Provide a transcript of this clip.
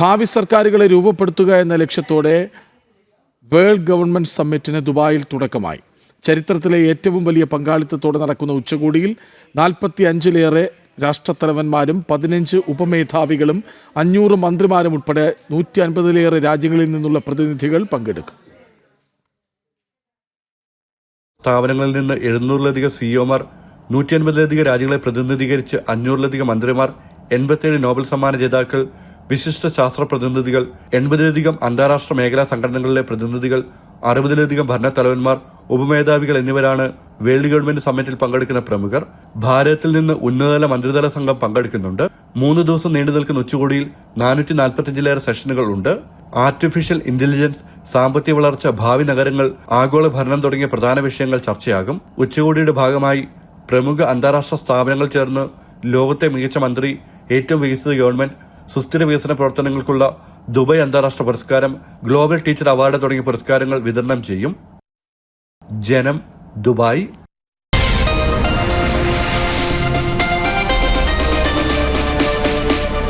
ഭാവി സർക്കാരുകളെ രൂപപ്പെടുത്തുക എന്ന ലക്ഷ്യത്തോടെ വേൾഡ് ഗവൺമെന്റ് സമ്മിറ്റിന് ദുബായിൽ തുടക്കമായി. ചരിത്രത്തിലെ ഏറ്റവും വലിയ പങ്കാളിത്തത്തോടെ നടക്കുന്ന ഉച്ചകോടിയിൽ നാൽപ്പത്തി അഞ്ചിലേറെ രാഷ്ട്രത്തലവന്മാരും പതിനഞ്ച് ഉപമേധാവികളും അഞ്ഞൂറ് മന്ത്രിമാരും ഉൾപ്പെടെ നൂറ്റി അൻപതിലേറെ രാജ്യങ്ങളിൽ നിന്നുള്ള പ്രതിനിധികൾ പങ്കെടുക്കും. സ്ഥാപനങ്ങളിൽ നിന്ന് എഴുന്നൂറിലധികം സിഇഒമാർ നൂറ്റി അൻപതിലധികം രാജ്യങ്ങളെ പ്രതിനിധീകരിച്ച് അഞ്ഞൂറിലധികം മന്ത്രിമാർ എൺപത്തിയേഴ് നോബൽ സമ്മാന ജേതാക്കൾ വിശിഷ്ട ശാസ്ത്ര പ്രതിനിധികൾ എൺപതിലധികം അന്താരാഷ്ട്ര മേഖലാ സംഘടനകളിലെ പ്രതിനിധികൾ അറുപതിലധികം ഭരണത്തലവന്മാർ ഉപമേധാവികൾ എന്നിവരാണ് വേൾഡ് ഗവൺമെന്റ് സമ്മിറ്റിൽ പങ്കെടുക്കുന്ന പ്രമുഖർ. ഭാരതത്തിൽ നിന്ന് ഉന്നതതല മന്ത്രിതല സംഘം പങ്കെടുക്കുന്നുണ്ട്. മൂന്ന് ദിവസം നീണ്ടു നിൽക്കുന്ന ഉച്ചകോടിയിൽ നാനൂറ്റി നാൽപ്പത്തിയഞ്ചിലേറെ സെഷനുകൾ ഉണ്ട്. ആർട്ടിഫിഷ്യൽ ഇന്റലിജൻസ് സാമ്പത്തിക വളർച്ച ഭാവി നഗരങ്ങൾ ആഗോള ഭരണം തുടങ്ങിയ പ്രധാന വിഷയങ്ങൾ ചർച്ചയാകും. ഉച്ചകോടിയുടെ ഭാഗമായി പ്രമുഖ അന്താരാഷ്ട്ര സ്ഥാപനങ്ങൾ ചേർന്ന് ലോകത്തെ മികച്ച മന്ത്രി ഏറ്റവും വികസിത ഗവൺമെന്റ് സുസ്ഥിര വികസന പ്രവർത്തനങ്ങൾക്കുള്ള ദുബായ് അന്താരാഷ്ട്ര പുരസ്കാരം ഗ്ലോബൽ ടീച്ചർ അവാർഡ് തുടങ്ങിയ പുരസ്കാരങ്ങൾ വിതരണം ചെയ്യും. ജനം ദുബായ്